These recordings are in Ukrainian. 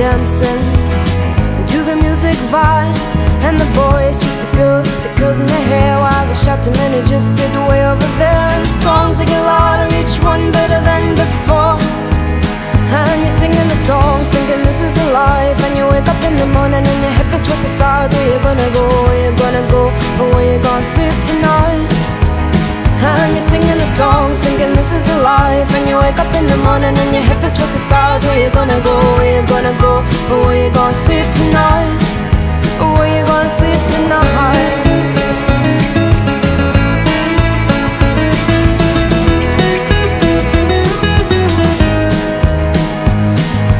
dancing to the music vibe, and the boys just the girls with the girls in their hair, while the shouting men who just sit way over there. And the songs they get louder, each one better than before. And you're singing the songs, thinking this is a life. And you wake up in the morning and your hip is twisted sides. Where you gonna go? Where you gonna go? Or where you gonna sleep tonight? And you're singing the songs, thinking this is a life. And you wake up in the morning and your hip is twisted sides. Where you gonna go? Where you gonna go? Where you gonna sleep tonight? Where you gonna sleep tonight?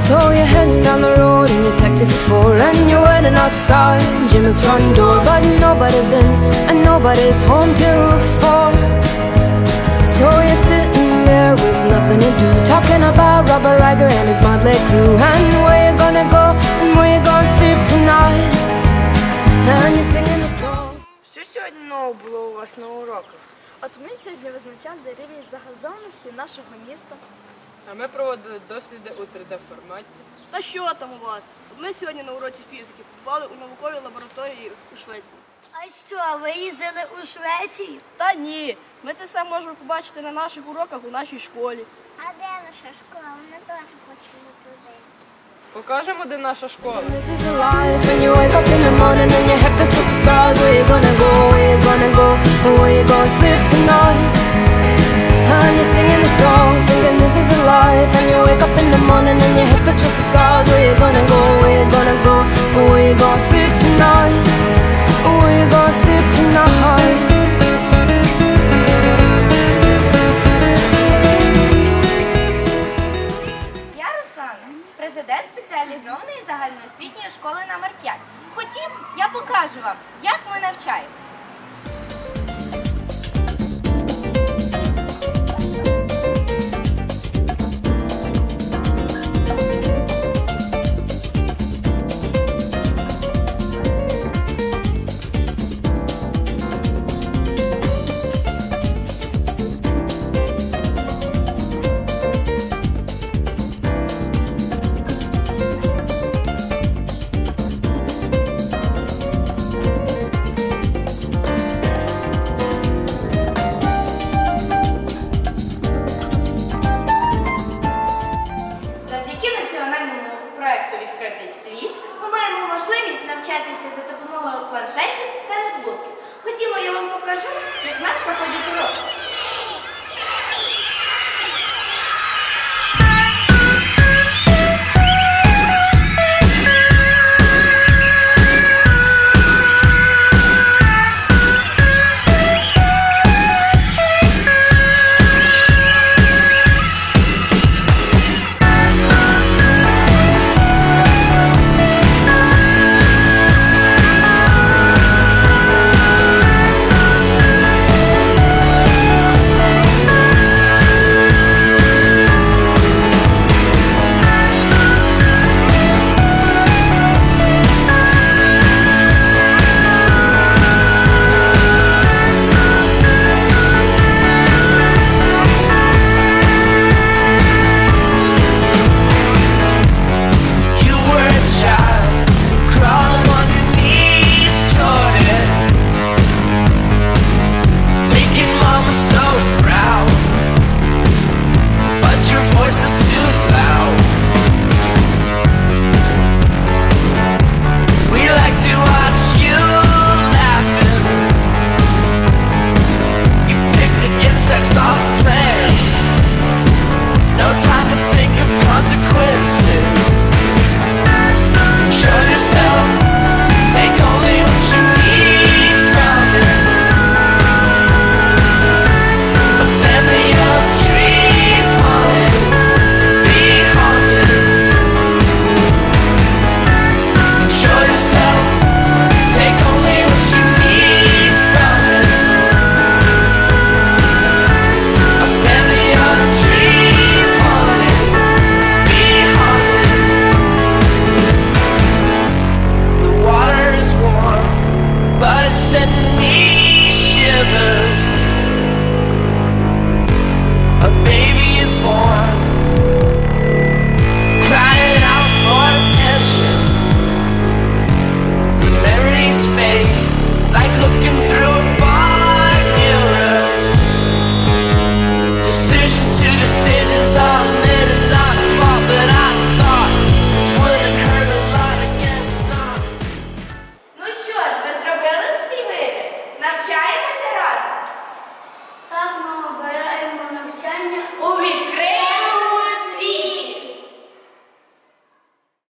So you're heading down the road in your taxi for four And you're waiting outside Jim's front door But nobody's in and nobody's home till four So you're sitting there with nothing to do Talking about Robert Riger and his motley crew And where you gonna go and where you gonna sleep tonight And you're singing the song Що сьогодні нового було у вас на уроках? От ми сьогодні визначали рівень загазованості нашого міста. А ми проводили досліди у 3D форматі. Та що там у вас? От ми сьогодні на уроці фізики побували у науковій лабораторії у Швеції. А що, ви їздили у Швецію? Та ні, ми це все можемо побачити на наших уроках у нашій школі. А де ваша школа? Ми теж хочемо туди. Покажемо, де наша школа. This is a life and you wake up in я покажу вам, як ми навчаємось. Маємо можливість навчатися за допомогою планшетів та ноутбуків. Ходімо, я вам покажу, як в нас проходять уроки.